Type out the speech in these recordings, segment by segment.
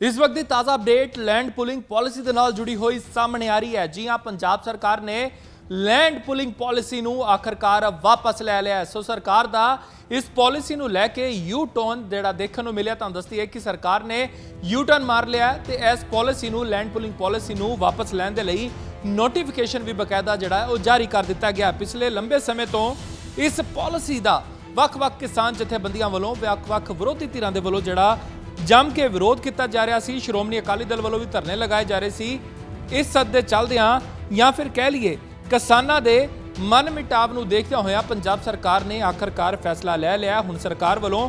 ਇਸ ਵਕਤ ਦੀ ਤਾਜ਼ਾ ਅਪਡੇਟ ਲੈਂਡ ਪੁਲਿੰਗ ਪਾਲਿਸੀ ਦੇ ਨਾਲ ਜੁੜੀ ਹੋਈ ਸਾਹਮਣੇ ਆ ਰਹੀ ਹੈ। ਜੀ ਹਾਂ, ਪੰਜਾਬ ਸਰਕਾਰ ਨੇ ਲੈਂਡ ਪੁਲਿੰਗ ਪਾਲਿਸੀ ਨੂੰ ਆਖਰਕਾਰ ਵਾਪਸ ਲੈ ਲਿਆ ਸੋ ਸਰਕਾਰ ਦਾ ਇਸ ਪਾਲਿਸੀ ਨੂੰ ਲੈ ਕੇ ਯੂ ਟਰਨ ਜਿਹੜਾ ਦੇਖਣ ਨੂੰ ਮਿਲਿਆ, ਤੁਹਾਨੂੰ ਦੱਸਦੀ ਹੈ ਕਿ ਸਰਕਾਰ ਨੇ ਯੂ ਟਰਨ ਮਾਰ ਲਿਆ ਹੈ ਤੇ ਇਸ ਪਾਲਿਸੀ ਨੂੰ ਲੈਂਡ ਪੁਲਿੰਗ ਪਾਲਿਸੀ ਨੂੰ ਵਾਪਸ ਲੈਣ ਦੇ ਲਈ ਨੋਟੀਫਿਕੇਸ਼ਨ ਵੀ ਬਕਾਇਦਾ ਜਿਹੜਾ ਉਹ ਜਾਰੀ ਕਰ ਦਿੱਤਾ ਗਿਆ ਪਿਛਲੇ ਲੰਬੇ ਸਮੇਂ ਤੋਂ ਇਸ ਪਾਲਿਸੀ ਦਾ ਵੱਖ-ਵੱਖ ਕਿਸਾਨ ਜਥੇਬੰਦੀਆਂ ਵੱਲੋਂ ਵੱਖ-ਵੱਖ ਵਿਰੋਧੀ ਧਿਰਾਂ ਦੇ ਵੱਲੋਂ ਜਿਹੜਾ ਜੰਮ ਕੇ ਵਿਰੋਧ ਕੀਤਾ ਜਾ ਰਿਹਾ ਸੀ। ਸ਼੍ਰੋਮਣੀ ਅਕਾਲੀ ਦਲ ਵੱਲੋਂ ਵੀ ਧਰਨੇ ਲਗਾਏ ਜਾ ਰਹੇ ਸੀ। ਇਸ ਸੱਦ ਦੇ ਚੱਲਦਿਆਂ ਜਾਂ ਫਿਰ ਕਹਿ ਲਈਏ ਕਿਸਾਨਾਂ ਦੇ ਮਨ ਮਿਟਾਵ ਨੂੰ ਦੇਖਦਿਆਂ ਹੋਇਆਂ ਪੰਜਾਬ ਸਰਕਾਰ ਨੇ ਆਖਰਕਾਰ ਫੈਸਲਾ ਲੈ ਲਿਆ। ਹੁਣ ਸਰਕਾਰ ਵੱਲੋਂ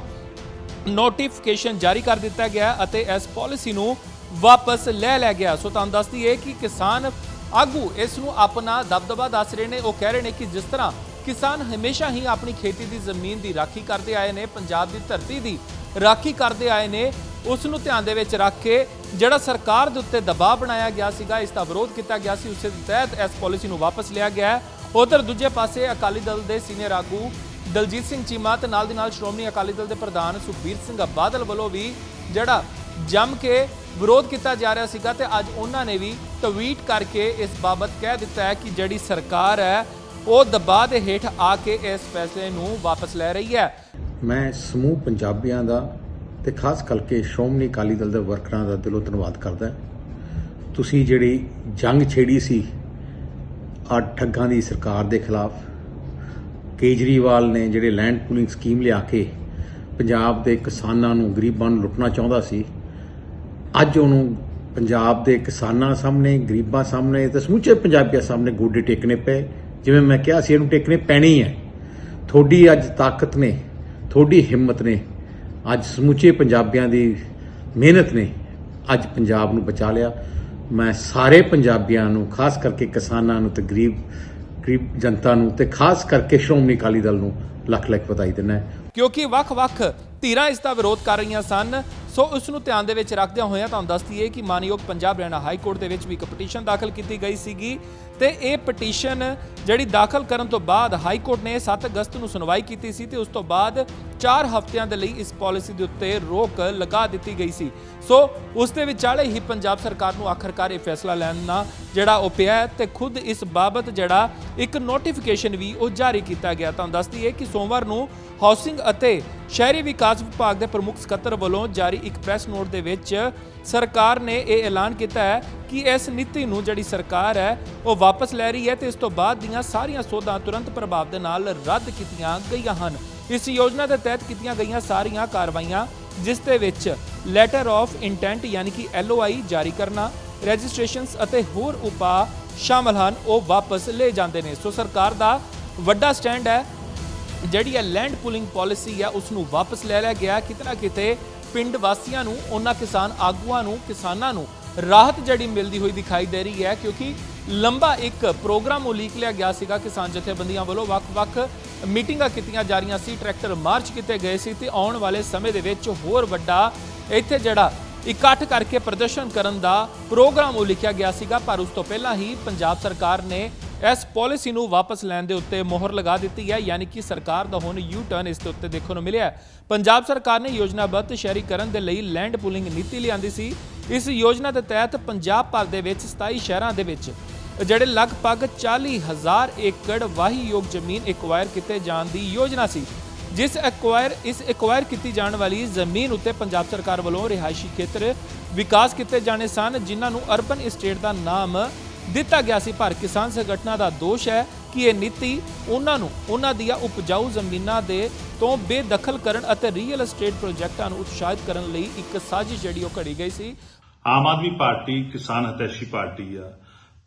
ਨੋਟੀਫਿਕੇਸ਼ਨ ਜਾਰੀ ਕਰ ਦਿੱਤਾ ਗਿਆ ਅਤੇ ਇਸ ਪਾਲਿਸੀ ਨੂੰ ਵਾਪਸ ਲੈ ਲਿਆ ਗਿਆ। ਸੋ ਤੁਹਾਨੂੰ ਦੱਸ ਦਈਏ ਕਿ ਕਿਸਾਨ ਆਗੂ ਇਸ ਨੂੰ ਆਪਣਾ ਦਬਦਬਾ ਦੱਸ ਰਹੇ ਨੇ। ਉਹ ਕਹਿ ਰਹੇ ਨੇ ਕਿ ਜਿਸ ਤਰ੍ਹਾਂ ਕਿਸਾਨ ਹਮੇਸ਼ਾ ਹੀ ਆਪਣੀ ਖੇਤੀ ਦੀ ਜ਼ਮੀਨ ਦੀ ਰਾਖੀ ਕਰਦੇ ਆਏ ਨੇ, ਪੰਜਾਬ ਦੀ ਧਰਤੀ ਦੀ ਰਾਖੀ ਕਰਦੇ ਆਏ ਨੇ ਉਸ ਨੂੰ ਧਿਆਨ ਦੇ ਵਿੱਚ ਰੱਖ ਕੇ ਜਿਹੜਾ ਸਰਕਾਰ ਦੇ ਉੱਤੇ ਦਬਾਅ ਬਣਾਇਆ ਗਿਆ ਸੀਗਾ, ਇਸ ਦਾ ਵਿਰੋਧ ਕੀਤਾ ਗਿਆ ਸੀ, ਉਸੇ ਦੇ ਤਹਿਤ ਇਸ ਪਾਲਿਸੀ ਨੂੰ ਵਾਪਸ ਲਿਆ ਗਿਆ ਹੈ। ਉਧਰ ਦੂਜੇ ਪਾਸੇ ਅਕਾਲੀ ਦਲ ਦੇ ਸੀਨੀਅਰ ਆਗੂ ਦਲਜੀਤ ਸਿੰਘ ਚੀਮਾ ਤੇ ਨਾਲ ਦੀ ਨਾਲ ਸ਼੍ਰੋਮਣੀ ਅਕਾਲੀ ਦਲ ਦੇ ਪ੍ਰਧਾਨ ਸੁਖਬੀਰ ਸਿੰਘ ਬਾਦਲ ਵੱਲੋਂ ਵੀ ਜਿਹੜਾ ਜੰਮ ਕੇ ਵਿਰੋਧ ਕੀਤਾ ਜਾ ਰਿਹਾ ਸੀਗਾ ਤੇ ਅੱਜ ਉਹਨਾਂ ਨੇ ਵੀ ਟਵੀਟ ਕਰਕੇ ਇਸ ਬਾਬਤ ਕਹਿ ਦਿੱਤਾ ਹੈ ਕਿ ਜਿਹੜੀ ਸਰਕਾਰ ਹੈ, ਉਹ ਦਬਾਅ ਦੇ ਹੇਠ ਆ ਕੇ ਇਸ ਫੈਸਲੇ ਨੂੰ ਵਾਪਸ ਲੈ ਰਹੀ ਹੈ। ਮੈਂ ਸਮੂਹ ਪੰਜਾਬੀਆਂ ਦਾ ਤੇ ਖਾਸ ਕਰਕੇ ਸ਼੍ਰੋਮਣੀ ਅਕਾਲੀ ਦਲ ਦੇ ਵਰਕਰਾਂ ਦਾ ਦਿਲੋਂ ਧੰਨਵਾਦ ਕਰਦਾ ਤੁਸੀਂ ਜਿਹੜੀ ਜੰਗ ਛੇੜੀ ਸੀ ਆ ਠੱਗਾਂ ਦੀ ਸਰਕਾਰ ਦੇ ਖਿਲਾਫ, ਕੇਜਰੀਵਾਲ ਨੇ ਜਿਹੜੇ ਲੈਂਡ ਪੂਲਿੰਗ ਸਕੀਮ ਲਿਆ ਕੇ ਪੰਜਾਬ ਦੇ ਕਿਸਾਨਾਂ ਨੂੰ, ਗਰੀਬਾਂ ਨੂੰ ਲੁੱਟਣਾ ਚਾਹੁੰਦਾ ਸੀ, ਅੱਜ ਉਹਨੂੰ ਪੰਜਾਬ ਦੇ ਕਿਸਾਨਾਂ ਸਾਹਮਣੇ, ਗਰੀਬਾਂ ਸਾਹਮਣੇ ਤੇ ਸਮੁੱਚੇ ਪੰਜਾਬੀਆਂ ਸਾਹਮਣੇ ਗੋਡੇ ਟੇਕਣੇ ਪਏ। ਜਿਵੇਂ ਮੈਂ ਕਿਹਾ ਸੀ, ਇਹਨੂੰ ਟੇਕਣੇ ਪੈਣੇ ਹੀ ਹੈ। ਤੁਹਾਡੀ ਅੱਜ ਤਾਕਤ ਨੇ ਤੁਹਾਡੀ ਹਿੰਮਤ ਨੇ, ਅੱਜ ਸਮੁੱਚੇ ਪੰਜਾਬੀਆਂ ਦੀ ਮਿਹਨਤ ਨੇ, ਅੱਜ ਪੰਜਾਬ ਨੂੰ ਬਚਾ ਲਿਆ। ਮੈਂ ਸਾਰੇ ਪੰਜਾਬੀਆਂ ਨੂੰ, ਖਾਸ ਕਰਕੇ ਕਿਸਾਨਾਂ ਨੂੰ ਤੇ ਗਰੀਬ ਗਰੀਬ ਜਨਤਾ ਨੂੰ ਤੇ ਖਾਸ ਕਰਕੇ ਸ਼੍ਰੋਮਣੀ ਅਕਾਲੀ ਦਲ ਨੂੰ ਲੱਖ ਲੱਖ ਵਧਾਈ ਦਿੰਦਾ ਕਿਉਂਕਿ ਵੱਖ-ਵੱਖ ਧਿਰਾਂ ਇਸ ਦਾ ਵਿਰੋਧ ਕਰ ਰਹੀਆਂ ਸਨ। ਸੋ ਉਸ ਨੂੰ ਧਿਆਨ ਦੇ ਵਿੱਚ ਰੱਖਦਿਆਂ ਹੋਇਆਂ ਤੁਹਾਨੂੰ ਦੱਸ ਦਈਏ ਕਿ ਮਾਨਯੋਗ ਪੰਜਾਬ ਹਰਿਆਣਾ ਹਾਈ ਕੋਰਟ ਦੇ ਵਿੱਚ ਵੀ ਇੱਕ ਪਟੀਸ਼ਨ ਦਾਖਲ ਕੀਤੀ ਗਈ ਸੀਗੀ ਤੇ ਇਹ ਪਟੀਸ਼ਨ ਜਿਹੜੀ ਦਾਖਲ ਕਰਨ ਤੋਂ ਬਾਅਦ ਹਾਈ ਕੋਰਟ ਨੇ 7 ਅਗਸਤ ਨੂੰ ਸੁਣਵਾਈ ਕੀਤੀ ਸੀ ਤੇ ਉਸ ਤੋਂ ਬਾਅਦ 4 ਹਫ਼ਤਿਆਂ ਦੇ ਲਈ ਇਸ ਪਾਲਿਸੀ ਦੇ ਉੱਤੇ ਰੋਕ ਲਗਾ ਦਿੱਤੀ ਗਈ ਸੀ। ਸੋ ਉਸ ਦੇ ਵਿਚਾਲੇ ਹੀ ਪੰਜਾਬ ਸਰਕਾਰ ਨੂੰ ਆਖਰਕਾਰ ਇਹ ਫੈਸਲਾ ਲੈਣਾ ਜਿਹੜਾ ਉਹ ਪਿਆ ਹੈ ਤੇ ਖੁਦ ਇਸ ਬਾਬਤ ਜਿਹੜਾ ਇੱਕ ਨੋਟੀਫਿਕੇਸ਼ਨ ਵੀ ਉਹ ਜਾਰੀ ਕੀਤਾ ਗਿਆ। ਤੁਹਾਨੂੰ ਦੱਸਦੀ ਹੈ ਕਿ ਸੋਮਵਾਰ ਨੂੰ ਹਾਊਸਿੰਗ ਅਤੇ ਸ਼ਹਿਰੀ ਵਿਕਾਸ ਵਿਭਾਗ ਦੇ ਪ੍ਰਮੁੱਖ ਸਕੱਤਰ ਵੱਲੋਂ ਜਾਰੀ ਇੱਕ ਪ੍ਰੈਸ ਨੋਟ ਦੇ ਵਿੱਚ ਸਰਕਾਰ ਨੇ ਇਹ ਐਲਾਨ ਕੀਤਾ ਹੈ ਕਿ ਇਸ ਨੀਤੀ ਨੂੰ ਜਿਹੜੀ ਸਰਕਾਰ ਹੈ, ਉਹ ਵਾਪਸ ਲੈ ਰਹੀ ਹੈ ਤੇ ਇਸ ਤੋਂ ਬਾਅਦ ਦੀਆਂ ਸਾਰੀਆਂ ਸੋਧਾਂ ਤੁਰੰਤ ਪ੍ਰਭਾਵ ਦੇ ਨਾਲ ਰੱਦ ਕੀਤੀਆਂ ਗਈਆਂ ਹਨ। ਇਸ ਯੋਜਨਾ ਦੇ ਤਹਿਤ ਕੀਤੀਆਂ ਗਈਆਂ ਸਾਰੀਆਂ ਕਾਰਵਾਈਆਂ, ਜਿਸ ਦੇ ਵਿੱਚ ਲੈਟਰ ਆਫ ਇੰਟੈਂਟ ਯਾਨੀ ਕਿ LOI ਜਾਰੀ ਕਰਨਾ ਰਜਿਸਟ੍ਰੇਸ਼ਨਸ ਅਤੇ ਹੋਰ ਉਪਾਅ ਸ਼ਾਮਲ ਹਨ, ਉਹ ਵਾਪਸ ਲੈ ਜਾਂਦੇ ਨੇ। ਸੋ ਸਰਕਾਰ ਦਾ ਵੱਡਾ ਸਟੈਂਡ ਹੈ ਜਿਹੜੀ ਹੈ ਲੈਂਡ ਪੁਲਿੰਗ ਪਾਲਿਸੀ ਹੈ ਉਸ ਨੂੰ ਵਾਪਸ ਲੈ ਲਿਆ ਗਿਆ। ਕਿਤੇ ਨਾ ਕਿਤੇ ਪਿੰਡ ਵਾਸੀਆਂ ਨੂੰ, ਉਹਨਾਂ ਕਿਸਾਨ ਆਗੂਆਂ ਨੂੰ, ਕਿਸਾਨਾਂ ਨੂੰ ਰਾਹਤ ਜਿਹੜੀ ਮਿਲਦੀ ਹੋਈ ਦਿਖਾਈ ਦੇ ਰਹੀ ਹੈ, ਕਿਉਂਕਿ ਲੰਬਾ ਇੱਕ ਪ੍ਰੋਗਰਾਮ ਉਲੀਕ ਲਿਆ ਗਿਆ ਸੀਗਾ ਕਿਸਾਨ ਜਥੇਬੰਦੀਆਂ ਵੱਲੋਂ। ਵੱਖ-ਵੱਖ ਮੀਟਿੰਗਾਂ ਕੀਤੀਆਂ ਜਾ ਰਹੀਆਂ ਸੀ, ਟਰੈਕਟਰ ਮਾਰਚ ਕੀਤੇ ਗਏ ਸੀ ਤੇ ਆਉਣ ਵਾਲੇ ਸਮੇਂ ਦੇ ਵਿੱਚ ਹੋਰ ਵੱਡਾ ਇੱਥੇ ਜਿਹੜਾ ਇਕੱਠ ਕਰਕੇ ਪ੍ਰਦਰਸ਼ਨ ਕਰਨ ਦਾ ਪ੍ਰੋਗਰਾਮ ਉਲੀਕਿਆ ਗਿਆ ਸੀਗਾ, ਪਰ ਉਸ ਤੋਂ ਪਹਿਲਾਂ ਹੀ ਪੰਜਾਬ ਸਰਕਾਰ ਨੇ ਇਸ ਪਾਲਿਸੀ ਨੂੰ ਵਾਪਸ ਲੈਣ ਦੇ ਉੱਤੇ ਮੋਹਰ ਲਗਾ ਦਿੱਤੀ ਹੈ, ਯਾਨੀ ਕਿ ਸਰਕਾਰ ਦਾ ਹੁਣ ਯੂ ਟਰਨ ਇਸ ਦੇ ਉੱਤੇ ਦੇਖਣ ਨੂੰ ਮਿਲਿਆ ਪੰਜਾਬ ਸਰਕਾਰ ਨੇ ਯੋਜਨਾਬੱਧ ਸ਼ਹਿਰੀਕਰਨ ਦੇ ਲਈ ਲੈਂਡ ਪੁਲਿੰਗ ਨੀਤੀ ਲਿਆਂਦੀ ਸੀ। ਇਸ ਯੋਜਨਾ ਦੇ ਤਹਿਤ ਪੰਜਾਬ ਭਰ ਦੇ ਵਿੱਚ 27 ਸ਼ਹਿਰਾਂ ਦੇ ਵਿੱਚ, ਜਿਹੜੇ ਲਗਭਗ 40000 ਏਕੜ ਵਾਹੀਯੋਗ ਜ਼ਮੀਨ ਐਕਵਾਇਰ ਕੀਤੇ ਜਾਣ ਦੀ ਯੋਜਨਾ ਸੀ। ਜਿਸ ਐਕਵਾਇਰ ਇਸ ਐਕਵਾਇਰ ਕੀਤੀ ਜਾਣ ਵਾਲੀ ਜ਼ਮੀਨ ਉੱਤੇ ਪੰਜਾਬ ਸਰਕਾਰ ਵੱਲੋਂ ਰਿਹਾਇਸ਼ੀ ਖੇਤਰ ਵਿਕਾਸ ਕੀਤੇ ਜਾਣੇ ਸਨ, ਜਿਨ੍ਹਾਂ ਨੂੰ ਅਰਬਨ ਇਸਟੇਟ ਦਾ ਨਾਮ ਦਿੱਤਾ ਗਿਆ ਸੀ, ਪਰ ਕਿਸਾਨ ਸੰਗਠਨਾਂ ਦਾ ਦੋਸ਼ ਹੈ ਕਿ ਇਹ ਨੀਤੀ ਉਹਨਾਂ ਨੂੰ, ਉਹਨਾਂ ਦੀਆਂ ਉਪਜਾਊ ਜ਼ਮੀਨਾਂ ਦੇ ਤੋਂ ਬੇਦਖਲ ਕਰਨ ਅਤੇ ਰੀਅਲ ਏਸਟੇਟ ਪ੍ਰੋਜੈਕਟਾਂ ਨੂੰ ਉਤਸ਼ਾਹਿਤ ਕਰਨ ਲਈ ਇੱਕ ਸਾਜ਼ਿਸ਼ ਜਿਹੜੀ ਉਹ ਘੜੀ ਗਈ ਸੀ। ਆਮ ਆਦਮੀ ਪਾਰਟੀ ਕਿਸਾਨ ਹਿਤੈਸ਼ੀ ਪਾਰਟੀ ਆ।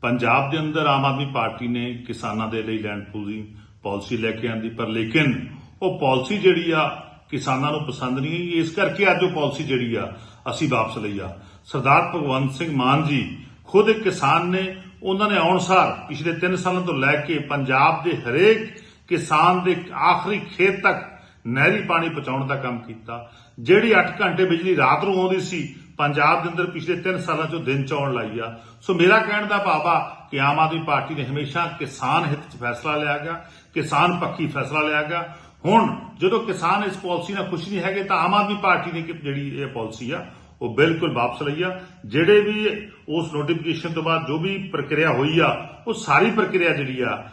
ਪੰਜਾਬ ਦੇ ਅੰਦਰ ਆਮ ਆਦਮੀ ਪਾਰਟੀ ਨੇ ਕਿਸਾਨਾਂ ਦੇ ਲਈ ਲੈਂਡ ਪੂਲਿੰਗ ਪਾਲਿਸੀ ਲੈ ਕੇ ਆਂਦੀ, ਪਰ ਲੇਕਿਨ ਉਹ ਪਾਲਿਸੀ ਜਿਹੜੀ ਆ, ਕਿਸਾਨਾਂ ਨੂੰ ਪਸੰਦ ਨਹੀਂ ਆਈ। ਇਸ ਕਰਕੇ ਅੱਜ ਉਹ ਪਾਲਿਸੀ ਜਿਹੜੀ ਆ, ਅਸੀਂ ਵਾਪਸ ਲਈ ਆ। ਸਰਦਾਰ ਭਗਵੰਤ ਸਿੰਘ ਮਾਨ ਜੀ ਖੁਦ ਇੱਕ ਕਿਸਾਨ ਨੇ ਉਹਨਾਂ ਨੇ ਅਨੁਸਾਰ ਪਿਛਲੇ 3 ਸਾਲਾਂ ਤੋਂ ਲੈ ਕੇ ਪੰਜਾਬ ਦੇ ਹਰੇਕ ਕਿਸਾਨ ਦੇ ਆਖਰੀ ਖੇਤ ਤੱਕ ਨਹਿਰੀ ਪਾਣੀ ਪਹੁੰਚਾਉਣ ਦਾ ਕੰਮ ਕੀਤਾ। ਜਿਹੜੀ 8 ਘੰਟੇ ਬਿਜਲੀ ਰਾਤ ਨੂੰ ਆਉਂਦੀ ਸੀ, ਪੰਜਾਬ ਦੇ ਅੰਦਰ ਪਿਛਲੇ 3 ਸਾਲਾਂ ਚੋਂ ਦਿਨ ਚ ਆਉਣ ਲਾਈ ਆ। ਸੋ ਮੇਰਾ ਕਹਿਣ ਦਾ ਭਾਵ ਆ ਕਿ ਆਮ ਆਦਮੀ ਪਾਰਟੀ ਨੇ ਹਮੇਸ਼ਾ ਕਿਸਾਨ ਹਿੱਤ 'ਚ ਫੈਸਲਾ ਲਿਆ ਗਿਆ ਕਿਸਾਨ ਪੱਖੀ ਫੈਸਲਾ ਲਿਆ ਗਿਆ ਹੁਣ ਜਦੋਂ ਕਿਸਾਨ ਇਸ ਪਾਲਿਸੀ ਨਾਲ ਖੁਸ਼ ਨਹੀਂ ਹੈਗੇ ਤਾਂ ਆਮ ਆਦਮੀ ਪਾਰਟੀ ਨੇ ਕਿ ਜਿਹੜੀ ਇਹ ਪਾਲਿਸੀ ਆ ਉਹ ਬਿਲਕੁਲ ਵਾਪਸ ਲਈ ਆ ਜਿਹੜੇ ਵੀ ਉਸ ਨੋਟੀਫਿਕੇਸ਼ਨ ਤੋਂ ਬਾਅਦ ਜੋ ਵੀ ਪ੍ਰਕਿਰਿਆ ਹੋਈ ਆ ਉਹ ਸਾਰੀ ਪ੍ਰਕਿਰਿਆ ਜਿਹੜੀ ਆ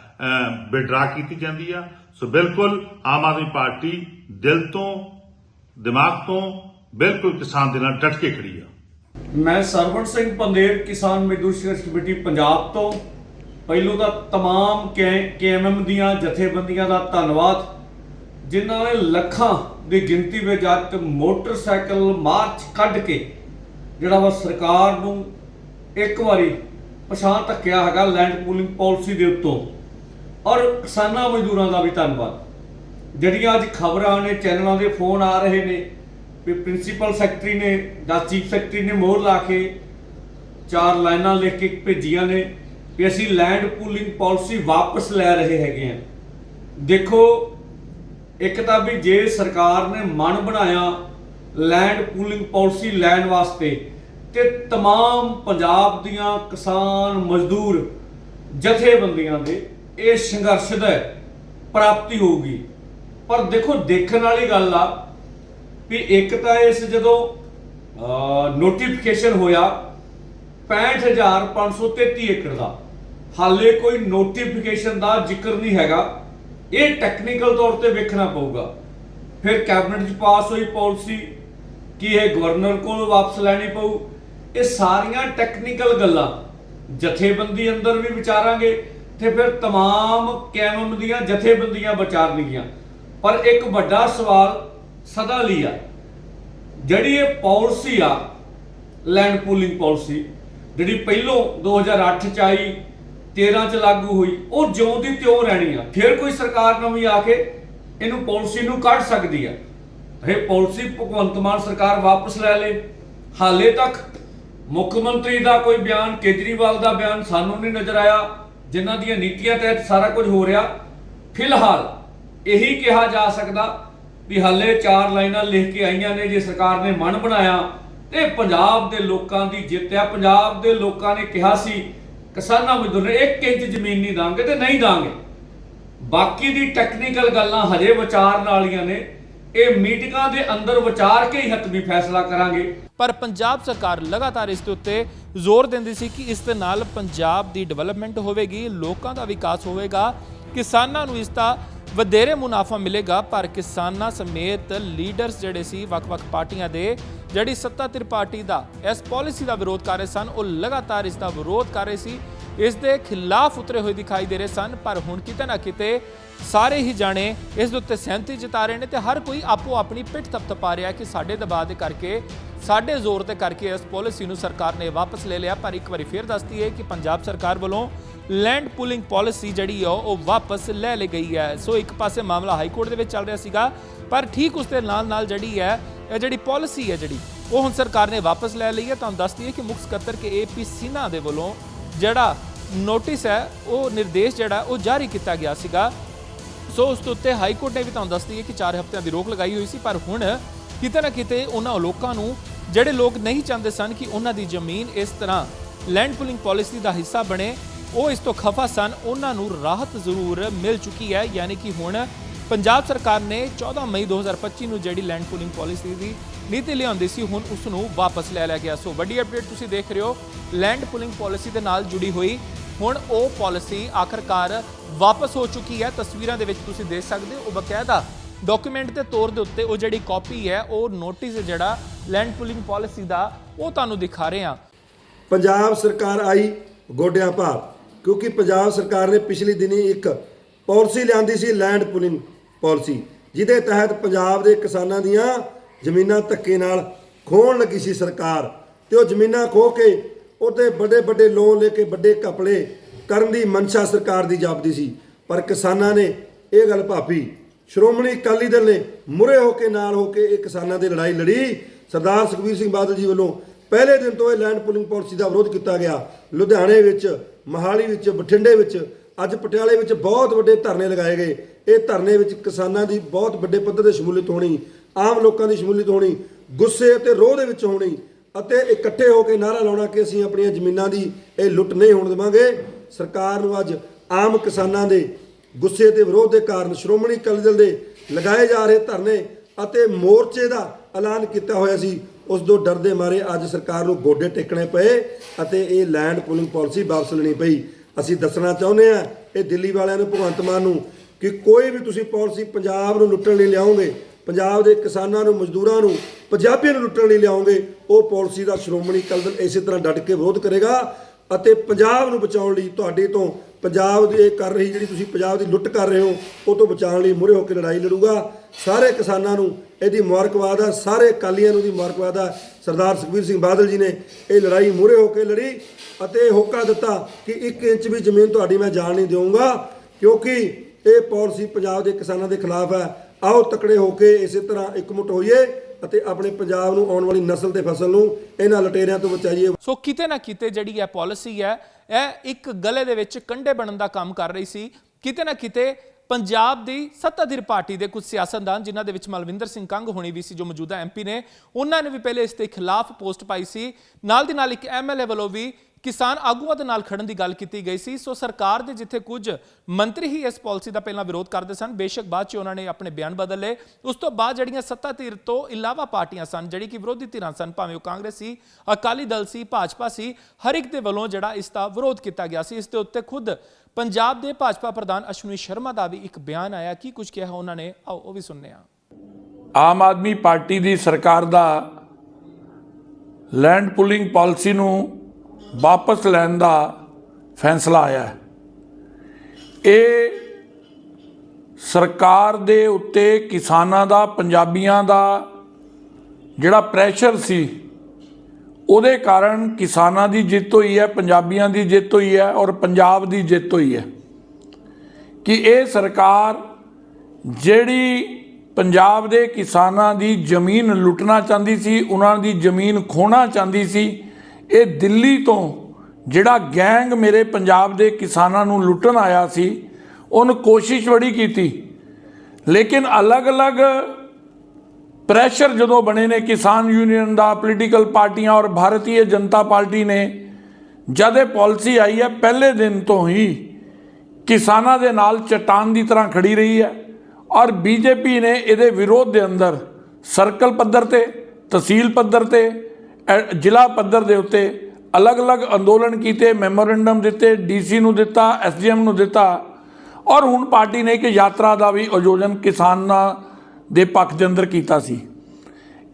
ਵਿਡਰਾ ਕੀਤੀ ਜਾਂਦੀ ਆ ਸੋ ਬਿਲਕੁਲ ਆਮ ਆਦਮੀ ਪਾਰਟੀ ਦਿਲ ਤੋਂ ਦਿਮਾਗ ਤੋਂ ਬਿਲਕੁਲ ਕਿਸਾਨ ਦੇ ਨਾਲ ਡਟ ਕੇ ਖੜੀ ਆ ਮੈਂ ਸਰਵਣ ਸਿੰਘ ਪੰਦੇਰ ਕਿਸਾਨ ਮਜ਼ਦੂਰ ਸੰਘਰਸ਼ ਕਮੇਟੀ ਪੰਜਾਬ ਤੋਂ ਪਹਿਲੋਂ ਤਾਂ तमाम ਕੇਐਮਐਮ ਦੀਆਂ ਜਥੇਬੰਦੀਆਂ ਦਾ ਧੰਨਵਾਦ ਜਿਨ੍ਹਾਂ ਨੇ ਲੱਖਾਂ ਦੀ ਗਿਣਤੀ ਵਿੱਚ ਅੱਜ ਮੋਟਰਸਾਈਕਲ ਮਾਰਚ ਕੱਢ ਕੇ ਜਿਹੜਾ ਵਾ ਸਰਕਾਰ ਨੂੰ ਇੱਕ ਵਾਰੀ ਪਛਾਣ ਧੱਕਿਆ ਹੈਗਾ ਲੈਂਡ ਪੂਲਿੰਗ ਪਾਲਿਸੀ ਦੇ ਉੱਤੋਂ। ਔਰ ਕਿਸਾਨਾਂ ਮਜ਼ਦੂਰਾਂ ਦਾ ਵੀ ਧੰਨਵਾਦ। ਜਿਹੜੀਆਂ ਅੱਜ ਖਬਰਾਂ ਨੇ, ਚੈਨਲਾਂ ਦੇ ਫੋਨ ਆ ਰਹੇ ਨੇ, ਵੀ ਪ੍ਰਿੰਸੀਪਲ ਸੈਕਟਰੀ ਨੇ ਜਾਂ ਚੀਫ ਸੈਕਟਰੀ ਨੇ ਮੋਹਰ ਲਾ ਕੇ ਚਾਰ ਲਾਈਨਾਂ ਲਿਖ ਕੇ ਭੇਜੀਆਂ ਨੇ ਵੀ ਅਸੀਂ ਲੈਂਡ ਪੂਲਿੰਗ ਪਾਲਿਸੀ ਵਾਪਸ ਲੈ ਰਹੇ ਹੈਗੇ ਆ ਦੇਖੋ ਇੱਕ ਤਾਂ ਵੀ ਜੇ ਸਰਕਾਰ ਨੇ ਮਨ ਬਣਾਇਆ ਲੈਂਡ ਪੂਲਿੰਗ ਪਾਲਿਸੀ ਲੈਣ ਵਾਸਤੇ ਤੇ तमाम ਪੰਜਾਬ ਦੀਆਂ ਕਿਸਾਨ ਮਜ਼ਦੂਰ ਜਥੇਬੰਦੀਆਂ ਦੇ ਇਹ ਸੰਘਰਸ਼ ਦਾ ਪ੍ਰਾਪਤੀ ਹੋਊਗੀ ਪਰ ਦੇਖੋ ਦੇਖਣ ਵਾਲੀ ਗੱਲ ਆ ਵੀ ਇੱਕ ਤਾਂ ਇਸ ਜਦੋਂ ਨੋਟੀਫਿਕੇਸ਼ਨ ਹੋਇਆ 65533 ਏਕੜ ਦਾ ਹਾਲੇ ਕੋਈ ਨੋਟੀਫਿਕੇਸ਼ਨ ਦਾ ਜ਼ਿਕਰ ਨਹੀਂ ਹੈਗਾ ਇਹ ਟੈਕਨੀਕਲ ਤੌਰ ਤੇ ਵੇਖਣਾ ਪਊਗਾ ਫਿਰ ਕੈਬਨਿਟ 'ਚ ਪਾਸ ਹੋਈ ਪਾਲਿਸੀ ਕਿ ਇਹ ਗਵਰਨਰ ਕੋਲ ਵਾਪਸ ਲੈਣੀ ਪਊ ਇਹ ਸਾਰੀਆਂ ਟੈਕਨੀਕਲ ਗੱਲਾਂ ਜਥੇਬੰਦੀ ਅੰਦਰ ਵੀ ਵਿਚਾਰਾਂਗੇ ਤੇ ਫਿਰ तमाम ਕੈਮਮ ਦੀਆਂ ਜਥੇਬੰਦੀਆਂ ਵਿਚਾਰਨਗੀਆਂ ਪਰ ਇੱਕ ਵੱਡਾ ਸਵਾਲ ਸਦਾ ਲਈ ਆ ਜਿਹੜੀ ਇਹ ਪਾਲਿਸੀ ਆ ਲੈਂਡ ਪੂਲਿੰਗ ਪਾਲਿਸੀ ਜਿਹੜੀ ਪਹਿਲੋਂ 2008 ਚ ਆਈ 13 ਚ ਲਾਗੂ ਹੋਈ, ਉਹ ਜਿਉਂ ਦੀ ਤਿਉਂ ਰਹਿਣੀ ਆ। ਫਿਰ ਕੋਈ ਸਰਕਾਰ ਨਵੀਂ ਆ ਕੇ ਇਹਨੂੰ ਪਾਲਿਸੀ ਨੂੰ ਕੱਢ ਸਕਦੀ ਆ। ਇਹ ਪਾਲਿਸੀ ਭਗਵੰਤ ਮਾਨ ਸਰਕਾਰ ਵਾਪਸ ਲੈ ਲੇ। ਹਾਲੇ ਤੱਕ ਮੁੱਖ ਮੰਤਰੀ ਦਾ ਕੋਈ ਬਿਆਨ, ਕੇਜਰੀਵਾਲ ਦਾ ਬਿਆਨ ਸਾਨੂੰ ਨਹੀਂ ਨਜ਼ਰ ਆਇਆ। ਜਿਨ੍ਹਾਂ ਦੀਆਂ ਨੀਤੀਆਂ ਤਹਿਤ ਸਾਰਾ ਕੁਝ ਹੋ ਰਿਹਾ। ਫਿਲਹਾਲ ਇਹੀ ਕਿਹਾ ਜਾ ਸਕਦਾ ਵੀ ਹਾਲੇ ਚਾਰ ਲਾਈਨਾਂ ਲਿਖ ਕੇ ਆਈਆਂ ਨੇ ਜੇ ਸਰਕਾਰ ਨੇ ਮਨ ਬਣਾਇਆ। ਤੇ ਪੰਜਾਬ ਦੇ ਲੋਕਾਂ ਦੀ ਜਿੱਤ ਹੈ ਪੰਜਾਬ ਦੇ ਲੋਕਾਂ ਨੇ ਕਿਹਾ ਸੀ ਕਿਸਾਨਾਂ ਮਜ਼ਦੂਰ ਨੇ 1 ਇੰਚ ਜ਼ਮੀਨ ਨਹੀਂ ਦਾਂਗੇ ਤੇ ਨਹੀਂ ਦਾਂਗੇ। ਬਾਕੀ ਦੀ ਟੈਕਨੀਕਲ ਗੱਲਾਂ ਹਜੇ ਵਿਚਾਰਨ ਵਾਲੀਆਂ ਨੇ। ਇਹ ਮੀਟਿੰਗਾਂ ਦੇ ਅੰਦਰ ਵਿਚਾਰ ਕੇ ਹੀ ਹੱਤਮੀ ਫੈਸਲਾ ਕਰਾਂਗੇ। ਪਰ ਪੰਜਾਬ ਸਰਕਾਰ ਲਗਾਤਾਰ ਇਸ ਦੇ ਉੱਤੇ ਜ਼ੋਰ ਦਿੰਦੀ ਸੀ ਕਿ ਇਸ ਦੇ ਨਾਲ ਪੰਜਾਬ ਦੀ ਡਿਵੈਲਪਮੈਂਟ ਹੋਵੇਗੀ, ਲੋਕਾਂ ਦਾ ਵਿਕਾਸ ਹੋਵੇਗਾ। ਕਿਸਾਨਾਂ ਨੂੰ ਇਸ ਦਾ ਵਧੇਰੇ ਮੁਨਾਫਾ ਮਿਲੇਗਾ, ਪਰ ਕਿਸਾਨਾਂ ਸਮੇਤ ਲੀਡਰਸ ਜਿਹੜੇ ਸੀ, ਵੱਖ-ਵੱਖ ਪਾਰਟੀਆਂ ਦੇ, ਜਿਹੜੀ ਸੱਤਾਧਿਰ ਪਾਰਟੀ ਦਾ, ਇਸ ਪਾਲਿਸੀ ਦਾ ਵਿਰੋਧ ਕਰ ਰਹੇ ਸਨ, ਉਹ ਲਗਾਤਾਰ ਇਸ ਦਾ ਵਿਰੋਧ ਕਰ ਰਹੇ ਸੀ। ਇਸ ਦੇ ਖਿਲਾਫ ਉਤਰੇ ਹੋਏ ਦਿਖਾਈ ਦੇ ਰਹੇ ਸਨ, ਪਰ ਹੁਣ ਕਿਤੇ ਨਾ ਕਿਤੇ ਸਾਰੇ ਹੀ ਜਾਣੇ ਇਸ ਦੇ ਉੱਤੇ ਸਹਿਮਤੀ ਜਤਾ ਰਹੇ ਨੇ ਤੇ ਹਰ ਕੋਈ ਆਪੋ ਆਪਣੀ ਪਿੱਠ ਥਪਥਪਾ ਰਿਹਾ ਕਿ ਸਾਡੇ ਦਬਾਅ ਦੇ ਕਰਕੇ, ਸਾਡੇ ਜ਼ੋਰ ਤੇ ਕਰਕੇ ਇਸ ਪਾਲਿਸੀ ਨੂੰ ਸਰਕਾਰ ਨੇ ਵਾਪਸ ਲੈ ਲਿਆ। ਪਰ ਇੱਕ ਵਾਰੀ ਫਿਰ ਦੱਸਦੀ ਹੈ ਕਿ ਪੰਜਾਬ ਸਰਕਾਰ ਵੱਲੋਂ ਲੈਂਡ ਪੂਲਿੰਗ ਪਾਲਿਸੀ ਜਿਹੜੀ ਆ, ਉਹ ਵਾਪਸ ਲੈ ਲਈ ਗਈ ਹੈ। ਸੋ ਇੱਕ ਪਾਸੇ ਮਾਮਲਾ ਹਾਈ ਕੋਰਟ ਦੇ ਵਿੱਚ ਚੱਲ ਰਿਹਾ ਸੀਗਾ, ਪਰ ਠੀਕ ਉਸ ਦੇ ਨਾਲ ਨਾਲ ਜਿਹੜੀ ਹੈ, ਇਹ ਜਿਹੜੀ ਪਾਲਿਸੀ ਹੈ ਜਿਹੜੀ, ਉਹ ਹੁਣ ਸਰਕਾਰ ਨੇ ਵਾਪਸ ਲੈ ਲਈ ਹੈ। ਤੁਹਾਨੂੰ ਦੱਸਦੀ ਹੈ ਕਿ ਮੁੱਖ ਸਕੱਤਰ ਕੇ ਏਪੀ ਸਿਨਾ ਦੇ ਵੱਲੋਂ ਜਿਹੜਾ ਨੋਟਿਸ ਹੈ, ਉਹ ਨਿਰਦੇਸ਼ ਜਿਹੜਾ, ਉਹ ਜਾਰੀ ਕੀਤਾ ਗਿਆ ਸੀਗਾ। ਸੋ ਉਸ ਤੋਂ ਉੱਤੇ ਹਾਈ ਕੋਰਟ ਨੇ ਵੀ ਤੁਹਾਨੂੰ ਦੱਸਦੀ ਹੈ ਕਿ 4 ਹਫ਼ਤਿਆਂ ਦੀ ਰੋਕ ਲਗਾਈ ਹੋਈ ਸੀ, ਪਰ ਹੁਣ ਕਿਤੇ ਨਾ ਕਿਤੇ ਉਹਨਾਂ ਲੋਕਾਂ ਨੂੰ, ਜਿਹੜੇ ਲੋਕ ਨਹੀਂ ਚਾਹੁੰਦੇ ਸਨ ਕਿ ਉਹਨਾਂ ਦੀ ਜ਼ਮੀਨ ਇਸ ਤਰ੍ਹਾਂ ਲੈਂਡ ਪੁਲਿੰਗ ਪਾਲਿਸੀ ਦਾ ਹਿੱਸਾ ਬਣੇ ਉਹ ਇਸ ਤੋਂ ਖਫਾ ਸਨ। ਉਹਨਾਂ ਨੂੰ ਰਾਹਤ ਜ਼ਰੂਰ ਮਿਲ ਚੁੱਕੀ ਹੈ। ਯਾਨੀ ਕਿ ਹੁਣ ਪੰਜਾਬ ਸਰਕਾਰ ਨੇ 14 ਮਈ 2025 ਨੂੰ ਜਿਹੜੀ ਲੈਂਡ ਪੂਲਿੰਗ ਪਾਲਿਸੀ ਦੀ ਨੀਤੀ ਲਿਆਉਂਦੀ ਸੀ, ਹੁਣ ਉਸ ਨੂੰ ਵਾਪਸ ਲੈ ਲਿਆ ਗਿਆ। ਸੋ ਵੱਡੀ ਅਪਡੇਟ ਤੁਸੀਂ ਦੇਖ ਰਹੇ ਹੋ। ਲੈਂਡ ਪੂਲਿੰਗ ਪਾਲਿਸੀ ਦੇ ਨਾਲ ਜੁੜੀ ਹੋਈ ਹੁਣ ਉਹ ਪਾਲਿਸੀ ਆਖਰਕਾਰ ਵਾਪਸ ਹੋ ਚੁੱਕੀ ਹੈ। ਤਸਵੀਰਾਂ ਦੇ ਵਿੱਚ ਤੁਸੀਂ ਦੇਖ ਸਕਦੇ ਹੋ। ਉਹ ਬਕਾਇਦਾ ਡਾਕੂਮੈਂਟ ਦੇ ਤੌਰ ਦੇ ਉੱਤੇ ਉਹ ਜਿਹੜੀ ਕਾਪੀ ਹੈ, ਉਹ ਨੋਟਿਸ ਜਿਹੜਾ ਲੈਂਡ ਪੂਲਿੰਗ ਪਾਲਿਸੀ ਦਾ ਉਹ ਤੁਹਾਨੂੰ ਦਿਖਾ ਰਹੇ ਹਾਂ। ਪੰਜਾਬ ਸਰਕਾਰ ਆਈ ਗੋਡਿਆਂ ਭਾਰ ਕਿਉਂਕਿ ਪੰਜਾਬ ਸਰਕਾਰ ਨੇ ਪਿਛਲੀ ਦਿਨੀ ਇੱਕ ਪਾਲਿਸੀ ਲਿਆਂਦੀ ਸੀ ਲੈਂਡ ਪੁਲਿੰਗ ਪਾਲਿਸੀ ਜਿਹਦੇ ਤਹਿਤ ਪੰਜਾਬ ਦੇ ਕਿਸਾਨਾਂ ਦੀਆਂ ਜ਼ਮੀਨਾਂ ਧੱਕੇ ਨਾਲ ਖੋਹਣ ਲੱਗੀ ਸੀ ਸਰਕਾਰ ਤੇ ਉਹ ਜ਼ਮੀਨਾਂ ਖੋਹ ਕੇ ਉਹਤੇ ਵੱਡੇ ਵੱਡੇ ਲੋਨ ਲੈ ਕੇ ਵੱਡੇ ਕਪੜੇ ਕਰਨ ਦੀ ਮਨਸ਼ਾ ਸਰਕਾਰ ਦੀ ਜਾਪਦੀ ਸੀ। ਪਰ ਕਿਸਾਨਾਂ ਨੇ ਇਹ ਗੱਲ ਭਾਪੀ। ਸ਼੍ਰੋਮਣੀ ਅਕਾਲੀ ਦਲ ਨੇ ਮੁਰੇ ਹੋ ਕੇ ਨਾਲ ਹੋ ਕੇ ਇਹ ਕਿਸਾਨਾਂ ਦੀ ਲੜਾਈ ਲੜੀ। ਸਰਦਾਰ ਸੁਖਬੀਰ ਸਿੰਘ ਬਾਦਲ ਜੀ ਵੱਲੋਂ ਪਹਿਲੇ ਦਿਨ ਤੋਂ ਇਹ ਲੈਂਡ ਪੁਲਿੰਗ ਪਾਲਿਸੀ ਦਾ ਵਿਰੋਧ ਕੀਤਾ ਗਿਆ। ਲੁਧਿਆਣੇ ਵਿੱਚ, ਮਹਾਲੀ ਵਿੱਚ, ਬਠਿੰਡੇ ਵਿੱਚ, ਅੱਜ ਪਟਿਆਲੇ ਵਿੱਚ ਬਹੁਤ ਵੱਡੇ ਧਰਨੇ ਲਗਾਏ ਗਏ। ਇਹ ਧਰਨੇ ਵਿੱਚ ਕਿਸਾਨਾਂ ਦੀ ਬਹੁਤ ਵੱਡੇ ਪੱਧਰ ਤੇ ਸ਼ਮੂਲੀਅਤ ਹੋਣੀ, ਆਮ ਲੋਕਾਂ ਦੀ ਸ਼ਮੂਲੀਅਤ ਹੋਣੀ, ਗੁੱਸੇ ਅਤੇ ਰੋਹ ਦੇ ਵਿੱਚ ਹੋਣੀ ਅਤੇ ਇਕੱਠੇ ਹੋ ਕੇ ਨਾਰਾ ਲਾਉਣਾ ਕਿ ਅਸੀਂ ਆਪਣੀਆਂ ਜ਼ਮੀਨਾਂ ਦੀ ਇਹ ਲੁੱਟ ਨਹੀਂ ਹੋਣ ਦੇਵਾਂਗੇ। ਸਰਕਾਰ ਨੂੰ ਅੱਜ ਆਮ ਕਿਸਾਨਾਂ ਦੇ ਗੁੱਸੇ ਤੇ ਵਿਰੋਧ ਦੇ ਕਾਰਨ ਸ਼੍ਰੋਮਣੀ ਅਕਾਲੀ ਦਲ ਦੇ ਲਗਾਏ ਜਾ ਰਹੇ ਧਰਨੇ ਅਤੇ ਮੋਰਚੇ ਦਾ ਐਲਾਨ ਕੀਤਾ ਹੋਇਆ ਸੀ। ਉਸ ਤੋਂ ਡਰਦੇ ਮਾਰੇ ਅੱਜ ਸਰਕਾਰ ਨੂੰ ਗੋਡੇ ਟੇਕਣੇ ਪਏ ਅਤੇ ਇਹ ਲੈਂਡ ਪੂਲਿੰਗ ਪਾਲਿਸੀ ਵਾਪਸ ਲੈਣੀ ਪਈ। ਅਸੀਂ ਦੱਸਣਾ ਚਾਹੁੰਦੇ ਆ ਇਹ ਦਿੱਲੀ ਵਾਲਿਆਂ ਨੂੰ, ਭਗਵੰਤ ਮਾਨ ਨੂੰ ਕਿ ਕੋਈ ਵੀ ਤੁਸੀਂ ਪਾਲਿਸੀ ਪੰਜਾਬ ਨੂੰ ਲੁੱਟਣ ਲਈ ਲਿਆਓਗੇ, ਪੰਜਾਬ ਦੇ ਕਿਸਾਨਾਂ ਨੂੰ, ਮਜ਼ਦੂਰਾਂ ਨੂੰ, ਪੰਜਾਬੀਆਂ ਨੂੰ ਲੁੱਟਣ ਲਈ ਲਿਆਓਗੇ, ਉਹ ਪਾਲਿਸੀ ਦਾ ਸ਼੍ਰੋਮਣੀ ਅਕਾਲੀ ਦਲ ਇਸੇ ਤਰ੍ਹਾਂ ਡਟ ਕੇ ਵਿਰੋਧ ਕਰੇਗਾ ਅਤੇ ਪੰਜਾਬ ਨੂੰ ਬਚਾਉਣ ਲਈ ਤੁਹਾਡੇ ਤੋਂ ਪੰਜਾਬ ਦੀ ਇਹ ਕਰ ਰਹੀ ਜਿਹੜੀ ਤੁਸੀਂ ਪੰਜਾਬ ਦੀ ਲੁੱਟ ਕਰ ਰਹੇ ਹੋ, ਉਹ ਤੋਂ ਬਚਾਉਣ ਲਈ ਮੂਹਰੇ ਹੋ ਕੇ ਲੜਾਈ ਲੜੂਗਾ। ਸਾਰੇ ਕਿਸਾਨਾਂ ਨੂੰ ਇਹਦੀ ਮੁਬਾਰਕਬਾਦ ਹੈ ਸਾਰੇ ਅਕਾਲੀਆਂ ਨੂੰ ਦੀ ਮੁਬਾਰਕਬਾਦ ਹੈ ਸਰਦਾਰ ਸੁਖਬੀਰ ਸਿੰਘ ਬਾਦਲ ਜੀ ਨੇ ਇਹ ਲੜਾਈ ਮੂਹਰੇ ਹੋ ਕੇ ਲੜੀ ਅਤੇ ਹੋਕਾ ਦਿੱਤਾ ਕਿ 1 ਇੰਚ ਵੀ ਜ਼ਮੀਨ ਤੁਹਾਡੀ ਮੈਂ ਜਾਣ ਨਹੀਂ ਦੇਵਾਂਗਾ ਕਿਉਂਕਿ ਇਹ ਪਾਲਿਸੀ ਪੰਜਾਬ ਦੇ ਕਿਸਾਨਾਂ ਦੇ ਖਿਲਾਫ ਹੈ ਆਓ ਤਕੜੇ ਹੋ ਕੇ ਇਸੇ ਤਰ੍ਹਾਂ ਇਕਮੁੱਠ ਹੋਈਏ। ਅਤੇ ਆਪਣੇ ਪੰਜਾਬ ਨੂੰ ਆਉਣ ਵਾਲੀ ਨਸਲ ਤੇ ਫਸਲ ਨੂੰ ਇਹਨਾਂ ਲਟੇਰਿਆਂ ਤੋਂ ਬਚਾਈਏ। ਸੋ ਕਿਤੇ ਨਾ ਕਿਤੇ ਜਿਹੜੀ ਇਹ ਪਾਲਿਸੀ ਹੈ, ਇਹ ਇੱਕ ਗਲੇ ਦੇ ਵਿੱਚ ਕੰਡੇ ਬਣਨ ਦਾ ਕੰਮ ਕਰ ਰਹੀ ਸੀ। ਕਿਤੇ ਨਾ ਕਿਤੇ ਪੰਜਾਬ ਦੀ ਸੱਤਾਧਿਰ ਪਾਰਟੀ ਦੇ ਕੁਝ ਸਿਆਸਤਦਾਨ, ਜਿਨ੍ਹਾਂ ਦੇ ਵਿੱਚ ਮਲਵਿੰਦਰ ਸਿੰਘ ਕੰਗ ਹੋਣੀ ਵੀ ਸੀ, ਜੋ ਮੌਜੂਦਾ ਐਮਪੀ ਨੇ, ਉਹਨਾਂ ਨੇ ਵੀ ਪਹਿਲੇ ਇਸ ਦੇ ਖਿਲਾਫ ਪੋਸਟ ਪਾਈ ਸੀ। ਨਾਲ ਦੀ ਨਾਲ ਇੱਕ ਐਮਐਲਏ ਵੱਲੋਂ ਵੀ ਕਿਸਾਨ ਆਗੂਆਂ ਦੇ ਨਾਲ ਖੜਨ ਦੀ ਗੱਲ ਕੀਤੀ ਗਈ ਸੀ। ਸੋ ਸਰਕਾਰ ਦੇ ਜਿੱਥੇ ਕੁਝ ਮੰਤਰੀ ਹੀ ਇਸ ਪਾਲਿਸੀ ਦਾ ਪਹਿਲਾਂ ਵਿਰੋਧ ਕਰਦੇ ਸਨ, ਬੇਸ਼ੱਕ ਬਾਅਦ ਚ ਉਹਨਾਂ ਨੇ ਆਪਣੇ ਬਿਆਨ ਬਦਲ ਲਏ। ਉਸ ਤੋਂ ਬਾਅਦ ਜਿਹੜੀਆਂ ਸੱਤਾ ਧਿਰ ਤੋਂ ਇਲਾਵਾ ਪਾਰਟੀਆਂ ਸਨ, ਜਿਹੜੀ ਕਿ ਵਿਰੋਧੀ ਧਿਰਾਂ ਸਨ, ਭਾਵੇਂ ਉਹ ਕਾਂਗਰਸ ਸੀ, ਅਕਾਲੀ ਦਲ ਸੀ, ਭਾਜਪਾ ਸੀ, ਹਰ ਇੱਕ ਦੇ ਵੱਲੋਂ ਜਿਹੜਾ ਇਸ ਦਾ ਵਿਰੋਧ ਕੀਤਾ ਗਿਆ ਸੀ। ਇਸ ਦੇ ਉੱਤੇ ਖੁਦ ਪੰਜਾਬ ਦੇ ਭਾਜਪਾ ਪ੍ਰਧਾਨ ਅਸ਼ਵਨੀ ਸ਼ਰਮਾ ਦਾ ਵੀ ਇੱਕ ਬਿਆਨ ਆਇਆ। ਕੀ ਕੁਝ ਕਿਹਾ ਉਹਨਾਂ ਨੇ? ਆਓ, ਉਹ ਵੀ ਸੁਣਨੇ ਆ ਆਮ ਆਦਮੀ ਪਾਰਟੀ ਦੀ ਸਰਕਾਰ ਦਾ ਲੈਂਡ ਪੁਲਿੰਗ ਪਾਲਿਸੀ ਨੂੰ ਵਾਪਸ ਲੈਣ ਦਾ ਫੈਸਲਾ ਆਇਆ ਹੈ। ਇਹ ਸਰਕਾਰ ਦੇ ਉੱਤੇ ਕਿਸਾਨਾਂ ਦਾ, ਪੰਜਾਬੀਆਂ ਦਾ ਜਿਹੜਾ ਪ੍ਰੈਸ਼ਰ ਸੀ, ਉਹਦੇ ਕਾਰਨ ਕਿਸਾਨਾਂ ਦੀ ਜਿੱਤ ਹੋਈ ਹੈ, ਪੰਜਾਬੀਆਂ ਦੀ ਜਿੱਤ ਹੋਈ ਹੈ ਔਰ ਪੰਜਾਬ ਦੀ ਜਿੱਤ ਹੋਈ ਹੈ ਕਿ ਇਹ ਸਰਕਾਰ ਜਿਹੜੀ ਪੰਜਾਬ ਦੇ ਕਿਸਾਨਾਂ ਦੀ ਜ਼ਮੀਨ ਲੁੱਟਣਾ ਚਾਹੁੰਦੀ ਸੀ, ਉਹਨਾਂ ਦੀ ਜ਼ਮੀਨ ਖੋਣਾ ਚਾਹੁੰਦੀ ਸੀ ਇਹ ਦਿੱਲੀ ਤੋਂ ਜਿਹੜਾ ਗੈਂਗ ਮੇਰੇ ਪੰਜਾਬ ਦੇ ਕਿਸਾਨਾਂ ਨੂੰ ਲੁੱਟਣ ਆਇਆ ਸੀ, ਉਹਨ ਕੋਸ਼ਿਸ਼ ਬੜੀ ਕੀਤੀ। ਲੇਕਿਨ ਅਲੱਗ-ਅਲੱਗ ਪ੍ਰੈਸ਼ਰ ਜਦੋਂ ਬਣੇ ਨੇ, ਕਿਸਾਨ ਯੂਨੀਅਨ ਦਾ ਪੋਲੀਟੀਕਲ ਪਾਰਟੀਆਂ ਔਰ ਭਾਰਤੀ ਜਨਤਾ ਪਾਰਟੀ ਨੇ, ਜਦ ਇਹ ਪਾਲਿਸੀ ਆਈ ਹੈ, ਪਹਿਲੇ ਦਿਨ ਤੋਂ ਹੀ ਕਿਸਾਨਾਂ ਦੇ ਨਾਲ ਚਟਾਨ ਦੀ ਤਰ੍ਹਾਂ ਖੜੀ ਰਹੀ ਹੈ ਔਰ ਬੀਜੇਪੀ ਨੇ ਇਹਦੇ ਵਿਰੋਧ ਦੇ ਅੰਦਰ ਸਰਕਲ ਪੱਧਰ ਤੇ, ਤਹਿਸੀਲ ਪੱਧਰ ਤੇ ਜ਼ਿਲ੍ਹਾ ਪੱਧਰ ਦੇ ਉੱਤੇ ਅਲੱਗ-ਅਲੱਗ ਅੰਦੋਲਨ ਕੀਤੇ, ਮੈਮੋਰੈਂਡਮ ਦਿੱਤੇ, ਡੀਸੀ ਨੂੰ ਦਿੱਤਾ, ਐਸਡੀਐਮ ਨੂੰ ਦਿੱਤਾ। ਔਰ ਹੁਣ ਪਾਰਟੀ ਨੇ ਇੱਕ ਯਾਤਰਾ ਦਾ ਵੀ ਆਯੋਜਨ ਕਿਸਾਨਾਂ ਦੇ ਪੱਖ ਦੇ ਅੰਦਰ ਕੀਤਾ ਸੀ।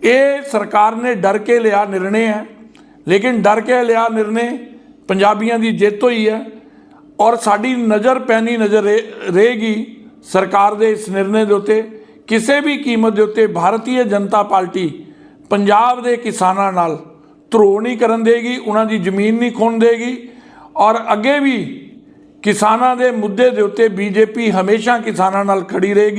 ਇਹ ਸਰਕਾਰ ਨੇ ਡਰ ਕੇ ਲਿਆ ਨਿਰਣੇ ਹੈ ਲੇਕਿਨ ਡਰ ਕੇ ਲਿਆ ਨਿਰਣੇ ਪੰਜਾਬੀਆਂ ਦੀ ਜਿੱਤ ਹੋਈ ਹੈ ਔਰ ਸਾਡੀ ਨਜ਼ਰ ਪੈਣੀ ਨਜ਼ਰ ਰਹੇ- ਰਹੇਗੀ ਸਰਕਾਰ ਦੇ ਇਸ ਨਿਰਣੇ ਦੇ ਉੱਤੇ। ਕਿਸੇ ਵੀ ਕੀਮਤ ਦੇ ਉੱਤੇ ਭਾਰਤੀ ਜਨਤਾ ਪਾਰਟੀ ਪੰਜਾਬ ਦੇ ਕਿਸਾਨਾਂ ਨਾਲ ਧਰੋ ਨਹੀਂ ਕਰਨ ਦੇਗੀ, ਉਹਨਾਂ ਦੀ ਜ਼ਮੀਨ ਨਹੀਂ ਖੋਣ ਦੇਗੀ ਔਰ ਅੱਗੇ ਵੀ ਕਿਸਾਨਾਂ ਦੇ ਮੁੱਦੇ ਦੇ ਉੱਤੇ ਬੀਜੇਪੀ ਹਮੇਸ਼ਾ ਕਿਸਾਨਾਂ ਨਾਲ ਖੜੀ ਰਹੇਗੀ।